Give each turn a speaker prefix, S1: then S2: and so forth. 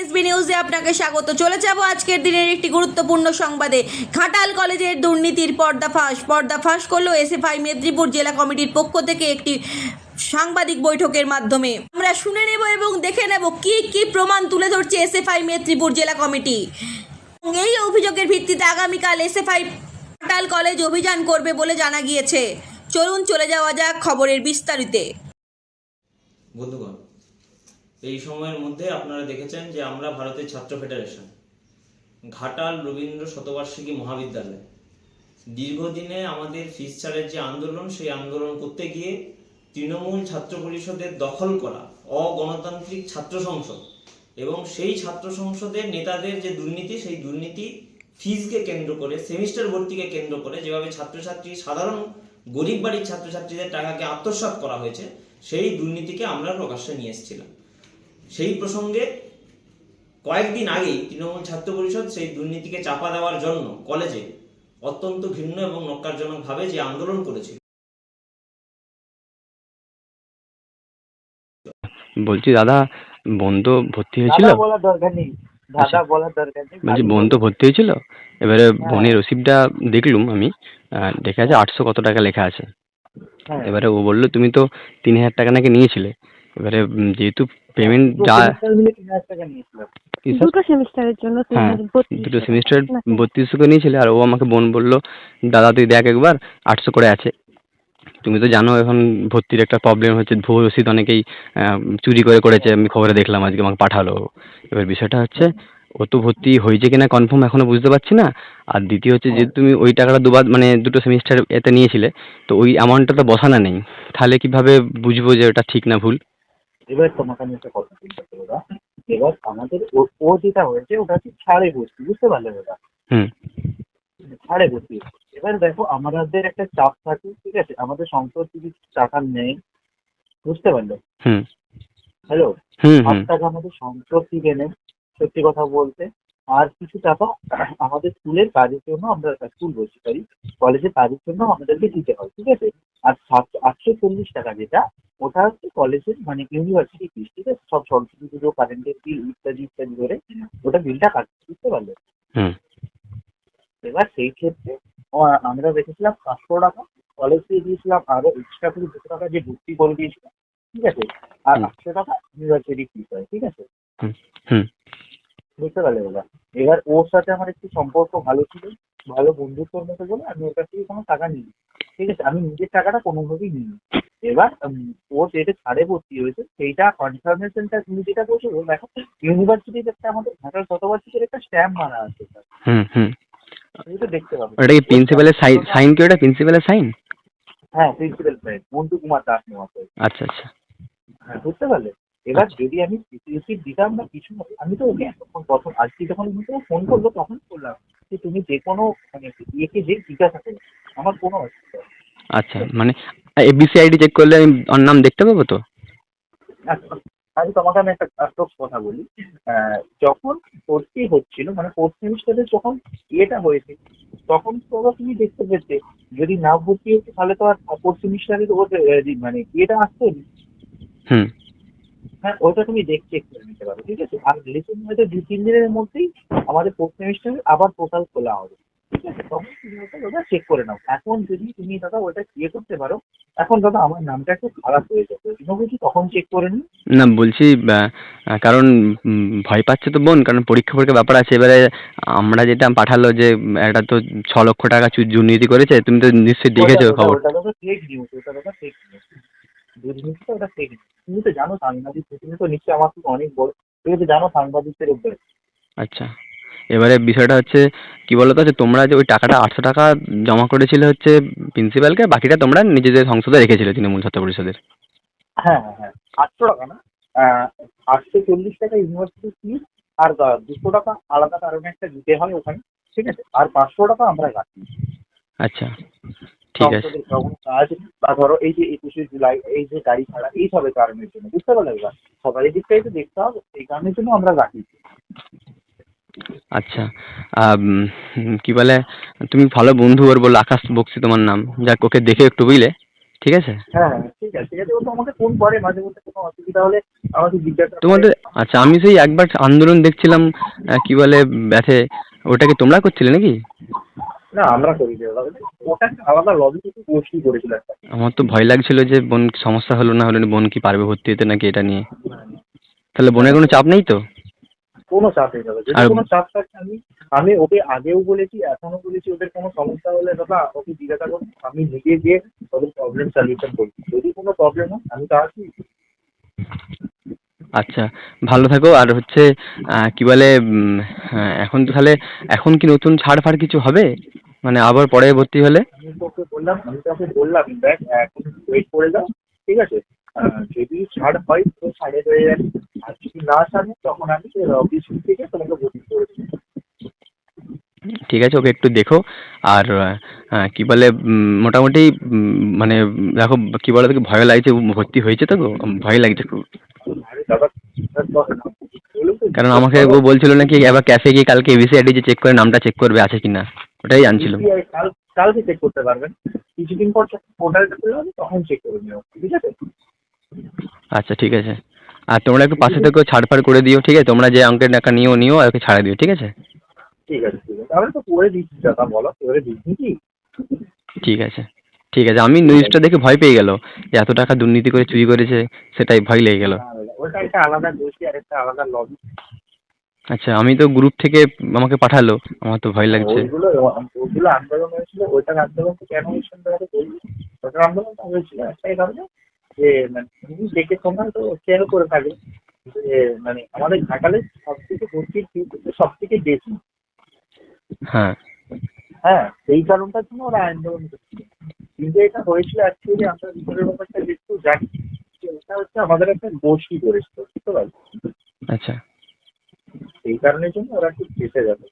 S1: SB নিউজে আপনাকে স্বাগত। চলে যাব আজকের দিনের একটি গুরুত্বপূর্ণ সংবাদে। ঘাটাল কলেজের দুর্নীতির পর্দাফাঁস পর্দাফাঁস করল এসএফআই মেদিনীপুর জেলা কমিটির পক্ষ থেকে একটি সাংবাদিক বৈঠকের মাধ্যমে। আমরা শুনে নেব এবং দেখে নেব কি কি প্রমাণ তুলে ধরছে এসএফআই মেদিনীপুর জেলা কমিটি। এই অভিযোগের ভিত্তিতে আগামীকাল এসএফআই ঘাটাল কলেজ অভিযান করবে বলে জানা গিয়েছে। চলুন চলে যাওয়া যাক খবরের বিস্তারিতে।
S2: বন্ধুগণ এই সময়ের মধ্যে আপনারা দেখেছেন যে আমরা ভারতের ছাত্র ফেডারেশন, ঘাটাল রবীন্দ্র শতবার্ষিকী মহাবিদ্যালয়। দীর্ঘদিনে আমাদের ফিস ছাড়ের যে আন্দোলন, সেই আন্দোলন করতে গিয়ে তৃণমূল ছাত্র পরিষদের দখল করা, অগণতান্ত্রিক ছাত্র সংসদ এবং সেই ছাত্র সংসদের নেতাদের যে দুর্নীতি, সেই দুর্নীতি ফিজকে কেন্দ্র করে, সেমিস্টার ভর্তিকে কেন্দ্র করে যেভাবে ছাত্রছাত্রী, সাধারণ গরিব বাড়ির ছাত্রছাত্রীদের টাকাকে আত্মসাৎ করা হয়েছে, সেই দুর্নীতিকে আমরা প্রকাশ্যে নিয়ে এসেছিলাম। সেই প্রসঙ্গে কয়েকদিন আগেই তৃণমূল ছাত্র পরিষদ সেই দুর্নীতিকে চাপা দেওয়ার জন্য কলেজে অত্যন্ত ভিন্ন এবং নক্কারজনকভাবে যে আন্দোলন করেছিল
S3: বলছি দাদা বোন তো ভর্তি হয়েছিল?
S4: দাদা বলার দরকার নেই। দাদা বলার দরকার নেই।
S3: বলছি বোন তো ভর্তি হয়েছিল? এবারে বোনের রসিদটা দেখলুম আমি। দেখা আছে আটশো কত টাকা লেখা আছে।
S4: হ্যাঁ।
S3: এবারে ও বলল তুমি তো তিন হাজার টাকা নাকি নিয়েছিলে? এবারে যেহেতু পেমেন্ট যা
S5: দুটো সেমিস্টারের জন্য
S3: হ্যাঁ দুটো। সেমিস্টার বত্রিশশো করে নিয়েছিলে আর ও আমাকে বোন বলল দাদা তুই দেখ একবার আটশো করে আছে। তুমি তো জানো এখন ভর্তির একটা প্রবলেম হচ্ছে ভুয়ো রসিদ অনেকেই চুরি করে করেছে আমি খবরে দেখলাম আজকে আমাকে পাঠালো। ও। এবার বিষয়টা হচ্ছে ও তো ভর্তি হয়েছে কিনা কনফার্ম এখনও বুঝতে পারছি না। আর দ্বিতীয় হচ্ছে যে তুমি ওই টাকাটা দুবার মানে দুটো সেমিস্টার এতে নিয়েছিলে তো ওই অ্যামাউন্টটা তো বসানো নেই। তাহলে কীভাবে বুঝব যে ওটা ঠিক না ভুল?
S4: এবার তোমাকে আমি একটা কথা বলতে দাদা। এবার আমাদের ও- যেটা হয়েছে ওটা হচ্ছে ছাড়ে ভর্তি বুঝতে পারলে দাদা? ছাড়ে ভর্তি। এবার দেখো আমাদের একটা চাপ থাকে ঠিক আছে? আমাদের সংসদ থেকে টাকা নেই বুঝতে পারলে?
S3: হুম।
S4: হ্যালো
S3: হুম
S4: টাকা আমাদের থেকে নেই সত্যি কথা বলতে। আর কিছু টাকা আমাদের স্কুলের কাজের জন্য আমরা স্কুল বলছি পারি কলেজের কাজের জন্য আমাদেরকে দিতে হয় ঠিক আছে? আর সাতশো আটশো চল্লিশ টাকা যেটা ওটা হচ্ছে কলেজের মানে ইউনিভার্সিটি ফিস ঠিক আছে? সব সরস্বতী পুজো কারেন্টের বিল ইত্যাদি ইত্যাদি করে ওটা বিলটা কাটছে বুঝতে পারলে?
S3: হুম।
S4: এবার সেই ক্ষেত্রে আমরা রেখেছিলাম পাঁচশো টাকা কলেজ দিয়ে দিয়েছিলাম আরও এক্সট্রা করে দুশো টাকা যে ভর্তি করে দিয়েছিলাম ঠিক আছে? আর। আটশো টাকা ইউনিভার্সিটি ফিস হয় ঠিক আছে? বুঝতে পারলে দাদা? এবার ওর সাথে আমার একটু সম্পর্ক ভালো ছিল ভালো বন্ধুত্বর মতো বলে আমি ওর কাছ থেকে কোনো টাকা নিই ঠিক আছে? আমি নিজের টাকাটা কোনোভাবেই নিই এবার ও যেটা ছাড়ে ভর্তি হয়েছে সেইটা কনফার্মেশনটা তুমি যেটা বলছো ও দেখো ইউনিভার্সিটির একটা আমাদের ঢাকার শতবার্ষিকের একটা স্ট্যাম্প মারা আছে। স্যার
S3: হুম হুম।
S4: তুমি তো দেখতে পাবে।
S3: ওটা কি প্রিন্সিপালের সাইন সাইন কি ওটা? প্রিন্সিপালের সাইন
S4: হ্যাঁ প্রিন্সিপাল সাহেব মন্টু কুমার দাস মহাশয়।
S3: আচ্ছা আচ্ছা।
S4: হ্যাঁ বুঝতে পারলে? এবার যদি আমি সিপিএসসি দিতাম না কিছু আমি তো ওকে তখন প্রথম আজকে যখন ফোন করল তখন বললাম যে তুমি যে কোনো মানে ইয়েকে যে জিজ্ঞাসা করো আমার কোনো অসুবিধা।
S3: আচ্ছা মানে এবিসি আইডি চেক করলে আমি ওর নাম দেখতে পাবো তো?
S4: আচ্ছা, আমি তোমাকে আমি একটা একটা কথা বলি। যখন ভর্তি হচ্ছিল মানে ফোর্থ সেমিস্টারে যখন ইয়েটা হয়েছে তখন তো তুমি দেখতে পেতে যদি না ভর্তি হচ্ছে তাহলে তো আর ফোর্থ সেমিস্টারের ওর মানে ইয়েটা আসতো
S3: হুম।
S4: হ্যাঁ ওটা তুমি দেখ চেক করে নিতে পারো ঠিক আছে? আর রিলেশন হয়তো দু তিন দিনের মধ্যেই আমাদের ফোর্থ সেমিস্টারে আবার পোর্টাল খোলা হবে। ঠিক আছে? তখন তুমি ওটা ওটা চেক করে নাও। এখন যদি তুমি দাদা ওটা ইয়ে করতে পারো এখন দাদা আমার নামটা একটু খারাপ হয়ে যাবে তখন চেক করে নিই
S3: না বলছি কারণ ভয় পাচ্ছে তো বোন কারণ পরীক্ষা পরীক্ষা ব্যাপার আছে। এবারে আমরা যেটা পাঠালো যে একটা তো ছ লক্ষ টাকা চুর দুর্নীতি করেছে তুমি তো নিশ্চয়ই দেখেছ খবর।
S4: ওটা দাদা ফেক নিউজ ওটা দাদা ফেক নিউজ দুর্নীতিটা ওটা ফেক তুমি তো জানো সাংবাদিক তুমি তো নিশ্চয়ই আমার থেকে অনেক বড় তুমি তো জানো সাংবাদিকদের উপরে।
S3: আচ্ছা। এবারে বিষয়টা হচ্ছে কি বলতো যে তোমরা যে ওই টাকাটা আটশো টাকা জমা করেছিলে হচ্ছে প্রিন্সিপালকে বাকিটা তোমরা নিজেদের সংসদে রেখেছিলে তৃণমূল ছাত্র পরিষদের।
S4: হ্যাঁ হ্যাঁ হ্যাঁ আটশো টাকা না? আটশো চল্লিশ টাকা ইউনিভার্সিটি ফিস আর দুশো টাকা আলাদা কারণে একটা দিতে হয় ওখানে ঠিক আছে? আর পাঁচশো টাকা আমরা রাখি।
S3: আচ্ছা ঠিক আছে।
S4: কাজ বা ধরো এই যে একুশে জুলাই এই যে গাড়ি ছাড়া এই সবের কারণের জন্য বুঝতে পারলে সবারই দিকটাই তো দেখতে হবে এই কারণের জন্য আমরা রাখি।
S3: আচ্ছা কি বলে তুমি ভালো বন্ধু ওর বলল আকাশ বক্সি তোমার নাম। যাক ওকে দেখে একটু বুঝলে ঠিক আছে?
S4: হ্যাঁ ঠিক আছে ঠিক আছে। ও তো আমাকে ফোন করে মাঝে মধ্যে কোনো অসুবিধা হলে আমাকে জিজ্ঞাসা
S3: তোমাদের আচ্ছা আমি সেই একবার আন্দোলন দেখছিলাম কি বলে ব্যাথে। ওটা কি তোমরা করছিলে নাকি?
S4: না আমরা করি ওটা আলাদা লবি গোষ্ঠী করেছিল
S3: আমার তো ভয় লাগছিল যে বোন সমস্যা হলো না হলো না, বোন কি পারবে ভর্তি হতে নাকি এটা নিয়ে? তাহলে বোনের কোনো চাপ নেই তো?
S4: কোনো চাপ নেই দাদা। যদি কোনো চাপ থাকে আমি আমি ওকে আগেও বলেছি এখনও বলেছি ওদের কোনো সমস্যা হলে দাদা ওকে জিজ্ঞাসা করুন। আমি নিজে গিয়ে ওদের প্রবলেম সলিউশন করি যদি কোনো প্রবলেম হয় আমি তো আছি
S3: আচ্ছা ভালো থাকো। আর হচ্ছে আহ, কি বলে হ্যাঁ, এখন তো তাহলে এখন কি নতুন ছাড় ফাড় কিছু হবে? মানে আবার পরে ভর্তি হলে?
S4: আমি তো ওকে বললাম আমি তো ওকে বললাম দেখ এখন ওয়েট করে যাও ঠিক আছে? যদি ছাড় হয় তো ছাড়ে হয়ে যাবে। আর যদি না ছাড়ে তখন আমি অফিস থেকে তোমাকে ভর্তি করে দেবো।
S3: ঠিক আছে ওকে একটু দেখো। আর কি বলে মোটামুটি মানে দেখো কি বলে তোকে ভয় লাগছে ভর্তি হয়েছে তো গো? ভয় লাগছে খুব। কারণ আমাকে ও বলছিল নাকি আবার ক্যাফে গিয়ে কালকে এবিসি আইডি যে চেক করে নামটা চেক করবে আছে কিনা? ওটাই জানছিলাম
S4: কালকে চেক করতে পারবেন কিছুদিন পর পোর্টালটা খুলে তখন চেক করে নেব। ঠিক আছে?
S3: আচ্ছা ঠিক আছে। আর তোমরা একটু পাশে থেকেও ছাড় ফাড় করে দিও ঠিক আছে? তোমরা যে অঙ্কের টাকা নিও নিও আর ওকে ছাড়া দিও ঠিক আছে?
S4: ঠিক আছে ঠিক আছে। আমি তো করে দিচ্ছি দাদা বলো করে দিচ্ছি কি?
S3: ঠিক আছে ঠিক আছে। আমি নিউজটা দেখে ভয় পেয়ে গেল যে এত টাকা দুর্নীতি করে চুরি করেছে সেটাই ভয় লেগে গেল।
S4: ওটা একটা আলাদা গোষ্ঠী আর একটা আলাদা লবি
S3: আচ্ছা আমি তো গ্রুপ থেকে আমাকে পাঠালো আমার তো ভয় লাগছে।
S4: ওইগুলো ওইগুলো আন্দোলন হয়েছিল ওইটার আন্দোলন কেন হয়েছিল ওটার আন্দোলনটা হয়েছিল একটাই কারণে যে মানে দেখে তোমরা তো খেয়াল করে থাকে যে মানে আমাদের ঘাটালে সব থেকে ভর্তির সব থেকে বেশি।
S3: হ্যাঁ।
S4: হ্যাঁ সেই কারণটার জন্য ওরা আন্দোলন করছিল কিন্তু এটা হয়েছিল অ্যাকচুয়ালি আমরা ভিতরের ব্যাপারটা একটু জানি। এটা হচ্ছে আমাদের একটা গোষ্ঠী করেছিল বুঝতে পারছ
S3: আচ্ছা।
S4: সেই কারণের জন্য ওরা একটু ফেসে যাবে।